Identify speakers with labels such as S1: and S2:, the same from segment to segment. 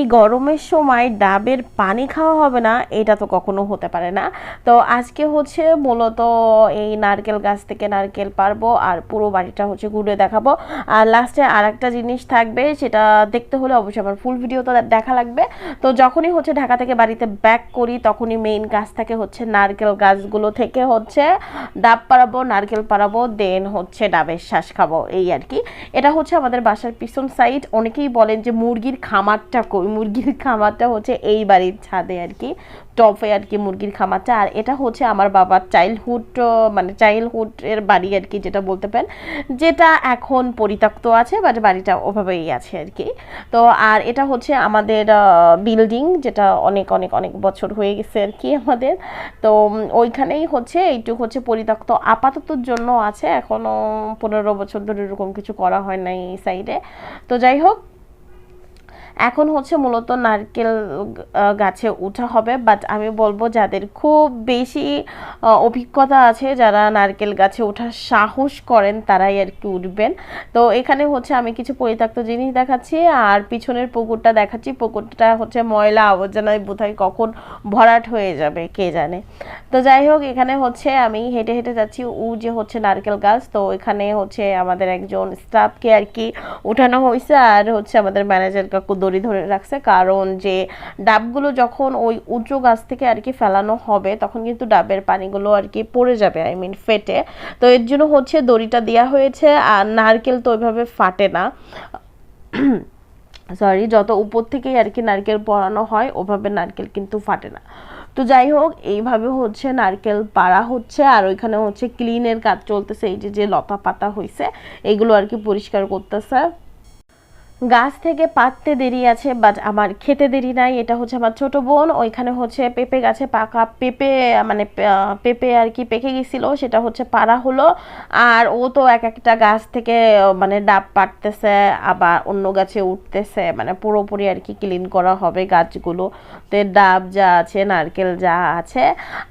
S1: এই গরমের সময় ডাবের পানি খাওয়া হবে না, এটা তো কখনো হতে পারে না। তো আজকে হচ্ছে মূলত এই নারকেল গাছ থেকে নারকেল পারব আর পুরো বাড়িটা হচ্ছে ঘুরে দেখাবো। আর লাস্টে আর একটা জিনিস থাকবে, সেটা দেখতে হলে অবশ্যই আমার ফুল ভিডিও তো দেখা লাগবে। তো যখনই হচ্ছে ঢাকা থেকে বাড়িতে ব্যাক করি, তখনই মেইন গাছ থেকে হচ্ছে নারকেল গাছগুলো থেকে হচ্ছে ডাব পাড়াবো, নারকেল পাড়াবো দেন হচ্ছে ডাবের শ্বাস খাব, এই আর কি। এটা হচ্ছে আমাদের বাসার পিছন সাইড অনেকেই বলেন যে মুরগির খামারটা কই? মুরগির খামারটা হচ্ছে এই বাড়ির ছাদে আর কি, টপে আর কি মুরগির খামারটা। আর এটা হচ্ছে আমার বাবার চাইল্ডহুড মানে চাইল্ডহুড এর বাড়ি আর কি যেটা বলতে পারেন, যেটা এখন পরিত্যক্ত আছে বাট বাড়িটা ওভাবেই আছে আর কি। তো আর এটা হচ্ছে আমাদের বিল্ডিং যেটা অনেক অনেক অনেক বছর হয়ে গেছে আর কি আমাদের। তো ওইখানেই হচ্ছে, এইটুক হচ্ছে পরিত্যক্ত। আপাততর জন্য আছে, এখনও পনেরো বছর ধরে এরকম কিছু করা হয় নাই এই সাইডে তো যাই হোক এখন হচ্ছে মূলত নারকেল গাছে উঠা হবে বাট আমি বলব যাদের খুব বেশি অভিজ্ঞতা আছে যারা নারকেল গাছে ওঠার সাহস করেন, তারাই আর কি উঠবেন। তো এখানে হচ্ছে আমি কিছু পরিত্যক্ত জিনিস দেখাচ্ছি, আর পিছনের পুকুরটা দেখাচ্ছি। পুকুরটা হচ্ছে ময়লা আবর্জনায় বোধহয় কখন ভরাট হয়ে যাবে, কে জানে। তো যাই হোক, এখানে হচ্ছে আমি হেঁটে হেঁটে যাচ্ছি, উ যে হচ্ছে নারকেল গাছ, তো এখানে হচ্ছে আমাদের একজন স্টাফকে আর কি উঠানো হয়েছে, আর হচ্ছে আমাদের ম্যানেজার কাকু দড়ি ধরে রাখছে। কারণ যে ডাবগুলো যখন ওই উঁচু গাছ থেকে আর কি ফেলানো হবে, তখন কিন্তু ডাবের পানিগুলো আর কি পড়ে যাবে আই মিন ফেটে। তো এর জন্য হচ্ছে দড়িটা দেওয়া হয়েছে, আর নারকেল তো ওইভাবে ফাটে না। সরি যত উপর থেকেই আর কি নারকেল পরানো হয়, ওভাবে নারকেল কিন্তু ফাটে না। তো যাই হোক, এইভাবে হচ্ছে নারকেল পাড়া হচ্ছে, আর ওইখানে হচ্ছে ক্লিনের কাজ চলতেছে, এই যে যে লতা পাতা হয়েছে এগুলো আর কি পরিষ্কার করতেছে। গাছ থেকে পাততে দেরি আছে বাট আমার খেতে দেরি নাই। এটা হচ্ছে আমার ছোট বোন, ওইখানে হচ্ছে পেঁপে গাছে পাকা পেঁপে মানে পেঁপে আর কি পেকে গেছিল, সেটা হচ্ছে পাড়া হলো। আর ও তো এক একটা গাছ থেকে মানে ডাব পাড়তেছে, আবার অন্য গাছে উঠতেছে মানে পুরোপুরি আর কি ক্লিন করা হবে গাছগুলো। তো ডাব যা আছে, নারকেল যা আছে,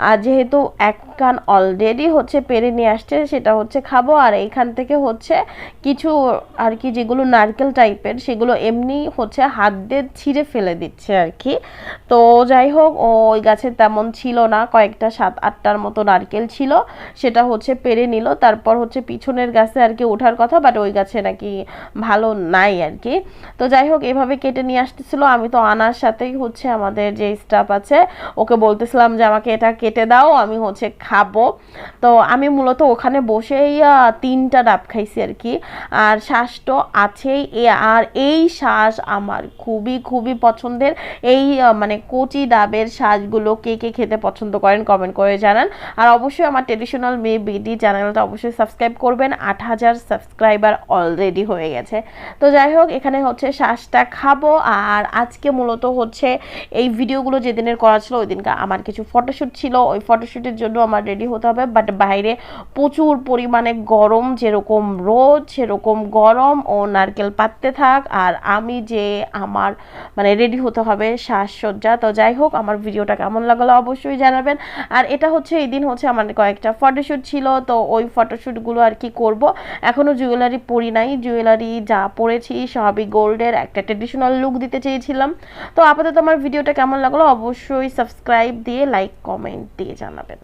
S1: আর যেহেতু এক কান অলরেডি হচ্ছে পেরে নিয়ে আসছে, সেটা হচ্ছে খাব। আর এইখান থেকে হচ্ছে কিছু আর কি যেগুলো নারকেল টাইপের সেগুলো এমনি হচ্ছে হাত দিয়ে ছিঁড়ে ফেলে দিচ্ছে আর কি। তো যাই হোক ওই গাছে তেমন ছিল না, কয়েকটা সাত আটটার মতো নারকেল ছিল, সেটা হচ্ছে পেরে নিল। তারপর হচ্ছে পিছনের গাছে আর কি ওঠার কথা বাট ওই গাছে নাকি ভালো নাই আর কি। তো যাই হোক, এভাবে কেটে নিয়ে আসতেছিল। আমি তো আনার সাথেই হচ্ছে আমাদের যে স্টাফ আছে, ওকে বলতেছিলাম যে, আমাকে এটা কেটে দাও, আমি হচ্ছে খাব। তো আমি মূলত ওখানে বসেই তিনটা ডাব খাইছি আর কি। আর শ্বাস তো আছেই, এ আর এই শ্বাস আমার খুবই খুবই পছন্দের। এই মানে কচি ডাবের শ্বাসগুলো কে কে খেতে পছন্দ করেন কমেন্ট করে জানান। আর অবশ্যই আমার ট্রেডিশনাল মে বিডি চ্যানেলটা অবশ্যই সাবস্ক্রাইব করবেন। আট হাজার সাবস্ক্রাইবার অলরেডি হয়ে গেছে। তো যাই হোক, এখানে হচ্ছে শ্বাসটা খাব। আর আজকে মূলত হচ্ছে এই ভিডিওগুলো যেদিনের করা ছিল ওই দিনকে আমার কিছু ফটোশ্যুট ছিল। ওই ফটোশ্যুটের জন্য আমার রেডি হতে হবে। বাট বাইরে প্রচুর পরিমাণে গরম, যেরকম রোদ, সেরকম গরম ও নারকেল পাততে থাক, আর আমি যে আমার মানে রেডি হতে হবে সাজসজ্জা। তো যাই হোক, আমার ভিডিওটা কেমন লাগল অবশ্যই জানাবেন। আর এটা হচ্ছে, এই দিন হচ্ছে আমার কয়েকটা ফটোশ্যুট ছিল, তো ওই ফটোশ্যুটগুলো আর কি করব। এখনও জুয়েলারি পরি নাই। জুয়েলারি যা পরেছি, সবই গোল্ডের, একটা ট্রেডিশনাল লুক দিতে চেয়েছিলাম। তো আপাতত আমার ভিডিওটা কেমন লাগল অবশ্যই সাবস্ক্রাইব দিয়ে লাইক কমেন্ট দিয়ে জানাবেন।